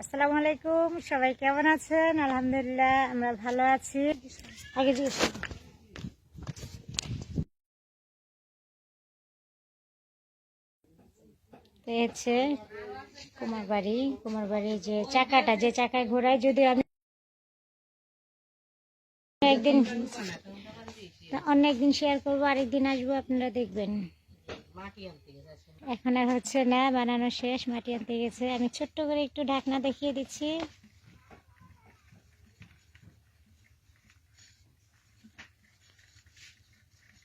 আসসালামু আলাইকুম, সবাই কেমন আছেন? আলহামদুলিল্লাহ, আমরা ভালো আছি। আগে জিজ্ঞেস কুমার বাড়ি কুমার বাড়ির যে চাকাটা, যে চাকায় ঘোরায় যদি আমি একদিন অন্য একদিন শেয়ার করব আরেকদিন আসব আপনারা দেখবেন। এখন আর হচ্ছে না বানানো শেষ মাটি আনতে গেছে। আমি ছোট্ট করে একটু ঢাকনা দেখিয়ে দিচ্ছি।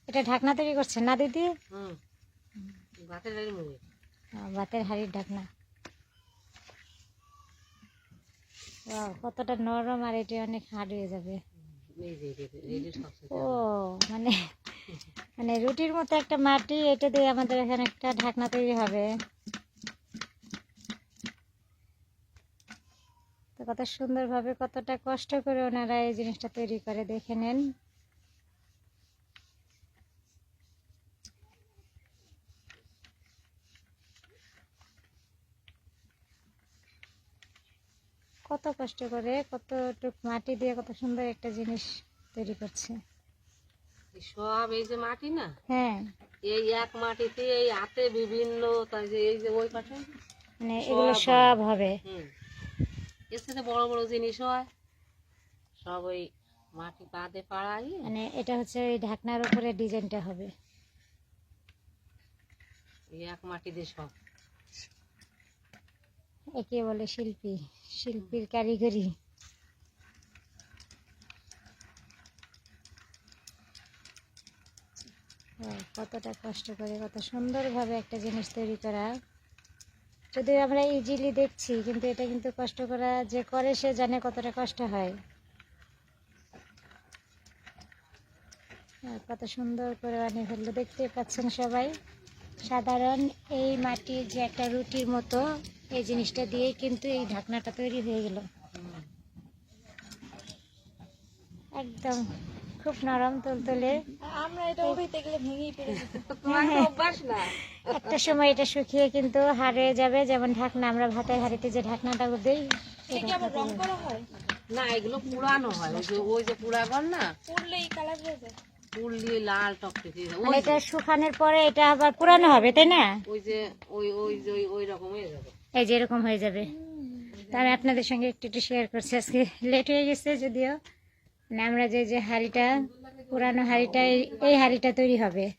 এটা ঢাকনা তৈরি করছেন না দিদি? ভাতের হাড়ির ঢাকনা। কতটা নরম আর এটা অনেক হার্ড হয়ে যাবে। ও মানে মানে রুটির মতো একটা মাটি এটা দিয়ে আমাদের এখানে একটা ঢাকনা তৈরি হবে। তো কত সুন্দরভাবে কতটা কষ্ট করে ওনারা এই জিনিসটা তৈরি করে দেখে নেন। কত কষ্ট করে কত কতটুক মাটি দিয়ে কত সুন্দর একটা জিনিস তৈরি করছে। সব এই যে মাটি না? হ্যাঁ। এই এক মাটিতে এই হাতে বিভিন্ন তাই যে এই যে ওই পাশে? মানে এগুলো সব হবে। এর সাথে বড় বড় জিনিস হয়। সব ওই মাটি বাদে পাড়াই মানে এটা হচ্ছে ওই ঢাকনার উপরে ডিজাইনটা হবে। এই এক মাটি দিয়ে সব। একে বলে শিল্পী শিল্পীর কারিগরি। কতটা কষ্ট করে কত সুন্দরভাবে একটা জিনিস তৈরি করা। যদিও আমরা ইজিলি দেখছি কিন্তু এটা কিন্তু কষ্ট করা যে করে সে জানে কতটা কষ্ট হয়। আর কত সুন্দর করে বানিয়ে ফেলল দেখতে পাচ্ছেন সবাই। সাধারণ এই মাটির যে একটা রুটির মতো এই জিনিসটা দিয়ে কিন্তু এই ঢাকনাটা তৈরি হয়ে গেল। একদম খুব নরম তুলতুলে। আমরা এটা উঠাইতে গেলে ভেঙেই পড়ে যেত। তোমার অভ্যাস না। একটা সময় এটা শুকিয়ে কিন্তু হারিয়ে যাবে যেমন ঢাকনা আমরা ভাতের হাঁড়িতে যে ঢাকনাটা দিই এটা কি আবার রং করা হয়? না এগুলো পুরানো হয়। ওই যে ওই যে পুরাগর না পড়লেই কালার হয়ে যায়। লাল টকটকে মানে এটা শুকানোর পরে এটা আবার পুরানো হবে তাই না? ওই যে ওই ওই যে ওই- ওই রকম হয়ে যাবে। এই যে এরকম হয়ে যাবে। তা আমি আপনাদের সঙ্গে একটু একটু শেয়ার করছি। আজকে লেট হয়ে গেছে যদিও। মানে আমরা যে যে হাঁড়িটা, পুরানো হাঁড়িটা, এই- হাঁড়িটা তৈরি হবে।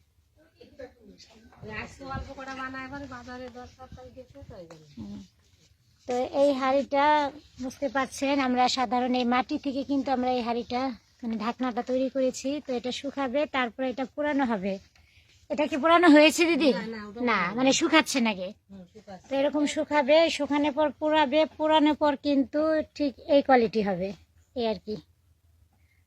তো এই হাঁড়িটা বুঝতে পারছেন, আমরা সাধারণ এই মাটি থেকে কিন্তু আমরা এই হাঁড়িটা মানে ঢাকনাটা তৈরি করেছি। তো এটা শুকাবে, তারপরে এটা পুরানো হবে। এটা কি পুরানো হয়েছে দিদি? না মানে শুকাচ্ছে নাকি? তো এরকম শুকাবে শুকানোর পর পুরাবে পুরানোর পর কিন্তু ঠিক এই কোয়ালিটি হবে এই আর কি।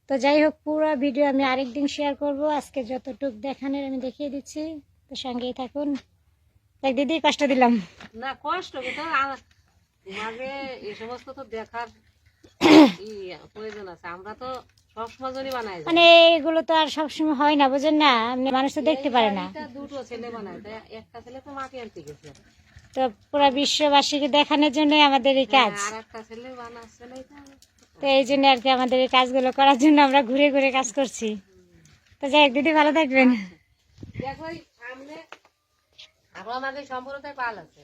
তো যাই হোক পুরো ভিডিও আমি আরেকদিন শেয়ার করব। আজকে যতটুক দেখানোর আমি দেখিয়ে দিচ্ছি। তো সঙ্গেই থাকুন। দেখ দিদি কষ্ট দিলাম। না কষ্ট কিন্তু এই সমস্ত তো দেখার প্রয়োজন আছে। আমরা তো মানে এগুলো তো আর সবসময় হয় না বুঝেন না? মানুষ তো দেখতে পারে না। দুটো ছেলে বানায় একটা ছেলে তো মাটি আনতে গেছে। তো পুরো বিশ্ববাসীকে দেখানোর জন্যই আমাদের এই কাজ। এটা তো? এই জন্য আর কি আমাদের এই কাজগুলো করার জন্য আমরা ঘুরে ঘুরে কাজ করছি। তো যাই দিদি ভালো থাকবেন। আমাদের পাল আছে।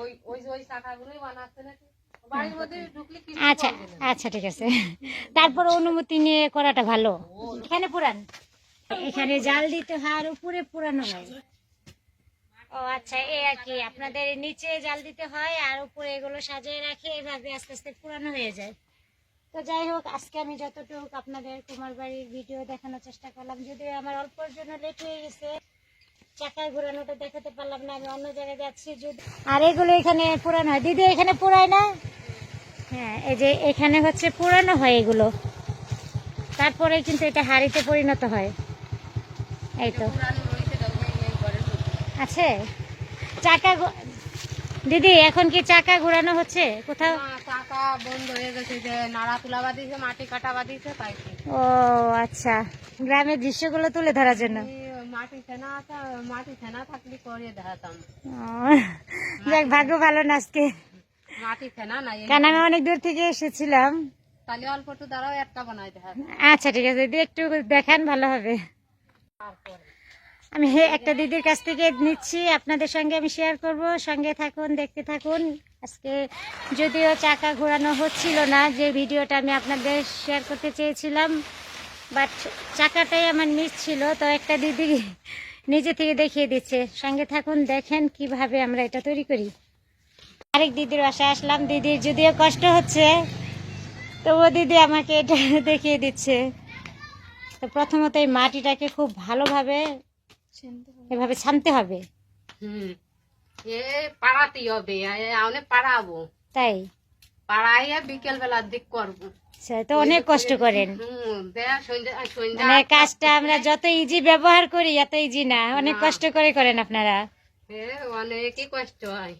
ওই ওই ওই শাখাগুলোই বানাচ্ছে নাকি? আচ্ছা আচ্ছা ঠিক আছে। তারপর অনুমতি নিয়ে করাটা ভালো। এখানে পুরান। এখানে জাল দিতে হয় আর উপরে পুরানো হয় ও আচ্ছা এই আর কি আপনাদের নিচে জাল দিতে হয় আর উপরে এগুলো সাজিয়ে রাখে এভাবে আস্তে আস্তে পুরানো হয়ে যায়। তো যাই হোক আজকে আমি যতটুকু আপনাদের কুমার বাড়ির ভিডিও দেখানোর চেষ্টা করলাম যদিও আমার অল্পর জন্য লেট হয়ে গেছে চাকায় ঘোরানোটা দেখাতে পারলাম না আমি অন্য জায়গায় যাচ্ছি যদি আর এগুলো এখানে পুরানো হয়। দিদি এখানে পুরায় না? হ্যাঁ এই যে এখানে হচ্ছে পুরানো হয় এগুলো। তারপরে কিন্তু এটা হাড়িতে পরিণত হয়। এই তো। আছে? চাকা দিদি এখন কি চাকা ঘোরানো হচ্ছে? কোথাও? টাকা বন্ধ হয়ে গেছে যে নাড়া তুলা বাঁধিয়েছে মাটি কাটা বাদিয়েছে তাই ও আচ্ছা। গ্রামের দৃশ্যগুলো তুলে ধরার জন্য। মাটি ফেনা আছে মাটি ফেনা থাকলে করে দেখাতাম। ও, যাক ভাগ্য ভালো না আজকে। কারণ আমি অনেক দূর থেকে এসেছিলাম। তাহলে অল্প একটু দাঁড়াও একটা বানাই দেখাতাম আচ্ছা ঠিক আছে দিদি একটু দেখান ভালো হবে। আমি হে একটা দিদির কাছ থেকে নিচ্ছি আপনাদের সঙ্গে আমি শেয়ার করব। সঙ্গে থাকুন দেখতে থাকুন। আজকে যদিও চাকা ঘোরানো হচ্ছিল না যে ভিডিওটা আমি আপনাদের শেয়ার করতে চেয়েছিলাম বাট চাকাটাই আমার মিস ছিল তো একটা দিদি নিজে থেকে দেখিয়ে দিচ্ছে। সঙ্গে থাকুন দেখেন কীভাবে আমরা এটা তৈরি করি। আরেক দিদির বাসায় আসলাম। দিদির যদিও কষ্ট হচ্ছে তো ও দিদি আমাকে এটা দেখিয়ে দিচ্ছে। তো প্রথমত এই মাটিটাকে খুব ভালোভাবে এভাবে ছানতে হবে। হুম এ পাড়াতেই হবে অনেক পাড়াবো। তাই? পাড়াইয়া বিকেল বেলার দিক করব। আচ্ছা, তো অনেক কষ্ট করেন। মানে কাজটা আমরা যত ইজি ব্যবহার করি এত ইজি না। অনেক কষ্ট করে করেন আপনারা। অনেকই কষ্ট হয়।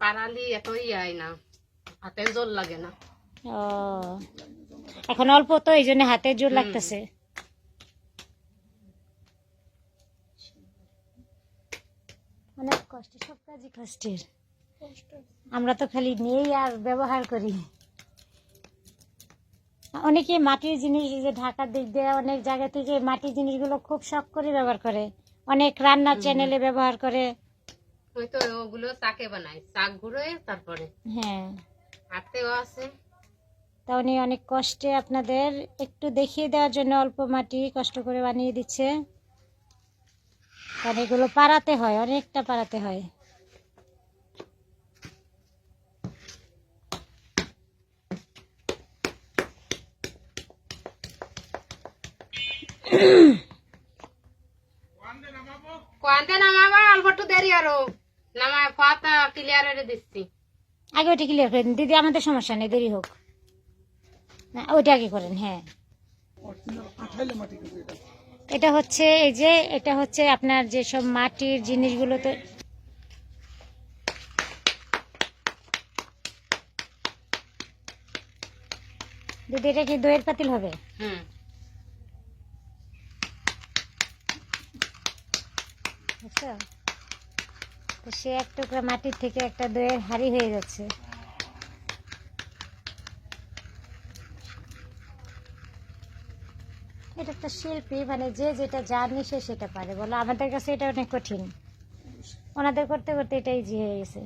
পাড়ালি এতই আয় না হাতে জোর লাগে না। ও এখন অল্প তো এই জন্য হাতে জোর লাগতেছে। অনেক কষ্ট সব কাজই কষ্টের। আমরা তো খালি নিয়েই আর ব্যবহার করি। অনেকে মাটির জিনিস যে ঢাকার দিক দিয়ে অনেক জায়গা থেকে মাটির জিনিসগুলো খুব শখ করে ব্যবহার করে। অনেক রান্নার চ্যানেলে ব্যবহার করে। ওই তো ওগুলো চাকে বানায়। চাক ঘুরে তারপরে হ্যাঁ। হাতেও আছে। তা উনি অনেক কষ্টে আপনাদের একটু দেখিয়ে দেওয়ার জন্য অল্প মাটি কষ্ট করে বানিয়ে দিচ্ছে। কারণ এগুলো পাড়াতে হয় অনেকটা পাড়াতে হয়। কোয়ান্তে নামাবা অল্প একটু দেরি আরও। নামায় ফাতা ক্লিয়ার করে দিচ্ছি। আগে ওইটা ক্লিয়ার করে দিন। দিদি আমাদের সমস্যা নেই দেরি হোক। না ওইটা আগে করেন হ্যাঁ। এটা হচ্ছে এই যে এটা হচ্ছে আপনার যেসব মাটির জিনিসগুলো তো দিদি এটা কি দইয়ের পাতিল হবে? হুম। বুঝছ তো সে এক টুকরা মাটির থেকে একটা দইয়ের হাড়ি হয়ে যাচ্ছে এটা একটা শিল্পী মানে যে যেটা জানে সে সেটা পারে। বলো, আমাদের কাছে এটা অনেক কঠিন। ওনাদের করতে করতে এটা ইজি হয়ে গেছে।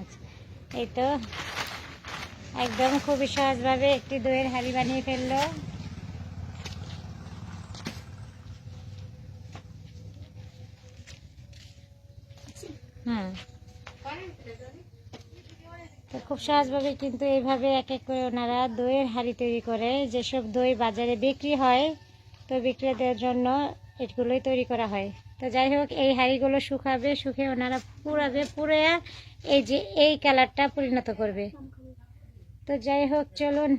আচ্ছা এই তো। একদম খুবই সহজভাবে একটি দইয়ের হাঁড়ি বানিয়ে ফেলল। হুম। তো খুব সহজভাবে কিন্তু এইভাবে এক এক করে ওনারা দইয়ের হাঁড়ি তৈরি করে। যেসব দই বাজারে বিক্রি হয়, তো বিক্রেতাদের জন্য এগুলোই তৈরি করা হয়। তো যাই হোক, এই হাঁড়িগুলো শুকাবে শুকে ওনারা পুরাবে পুরে এই যে এই কালারটা পরিণত করবে। তো যাই হোক চলুন।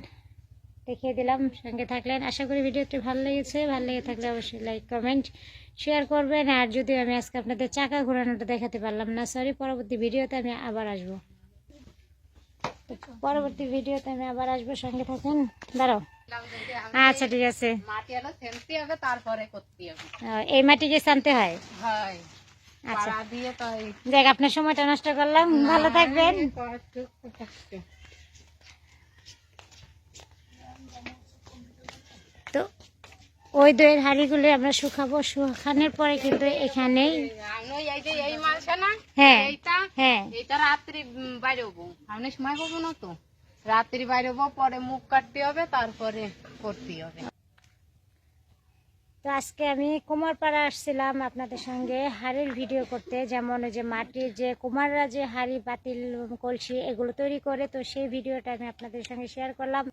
দেখিয়ে দিলাম সঙ্গে থাকলেন। আশা করি ভিডিওটি ভালো লেগেছে। ভালো লেগে থাকলে অবশ্যই লাইক কমেন্ট শেয়ার করবেন। আর যদি আমি আজকে আপনাদের চাকা ঘোরানোটা দেখাতে পারলাম না সরি পরবর্তী ভিডিওতে আমি আবার আসব। পরবর্তী ভিডিওতে আমি আবার আসব সঙ্গে থাকেন। দাঁড়াও। আচ্ছা ঠিক আছে। মাটি এই মাটিকে শানতে হয়? হয়। আচ্ছা। দেখ আপনার সময়টা নষ্ট করলাম। ভালো থাকবেন কষ্ট তো ওই দইয়ের হাঁড়িগুলো আমরা শুকাবো। শুকানোর পরে কিন্তু এখানেই আমি এই যে এই মালটা না হ্যাঁ হ্যাঁ। রাত্রি বাইরে হব আমি সময় পাবো না তো। রাত্রি বাইরে হব পরে মুখ কাটতে হবে তারপরে করতে হবে। তো আজকে আমি কুমারপাড়া আসছিলাম আপনাদের সঙ্গে হাড়ির ভিডিও করতে। যেমন ওই যে মাটির যে কুমাররা যে হাড়ি বাতিল কলসি এগুলো তৈরি করে তো সেই ভিডিওটা আমি আপনাদের সঙ্গে শেয়ার করলাম।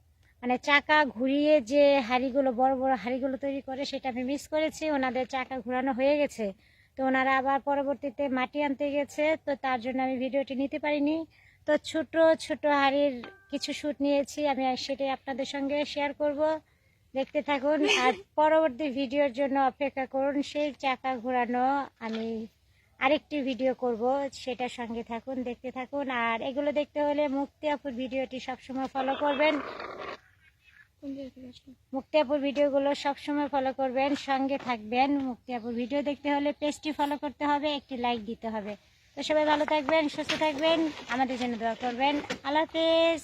মানে চাকা ঘুরিয়ে যে হাড়িগুলো বড় বড় হাড়িগুলো তৈরি করে সেটা আমি মিস করেছি। ওনাদের চাকা ঘোরানো হয়ে গেছে। তো ওনারা আবার পরবর্তীতে মাটি আনতে গেছে। তো তার জন্য আমি ভিডিওটি নিতে পারিনি। তো ছোট ছোট হাড়ির কিছু শ্যুট নিয়েছি। আমি সেটাই আপনাদের সঙ্গে শেয়ার করব। দেখতে থাকুন। আর পরবর্তী ভিডিওর জন্য অপেক্ষা করুন। সেই চাকা ঘোরানো আমি আরেকটি ভিডিও করব। সেটার সঙ্গে থাকুন দেখতে থাকুন। আর এগুলো দেখতে হলে মুক্তি আপুর ভিডিওটি সবসময় ফলো করবেন। কোন জায়গায় আসলো? মুক্তি ভিডিওগুলো সবসময় ফলো করবেন, সঙ্গে থাকবেন। মুক্তি আপুর ভিডিও দেখতে হলে পেজটি ফলো করতে হবে, একটি লাইক দিতে হবে। তো সবাই ভালো থাকবেন, সুস্থ থাকবেন, আমাদের জন্য দোয়া করবেন। আল্লাহ হাফেজ।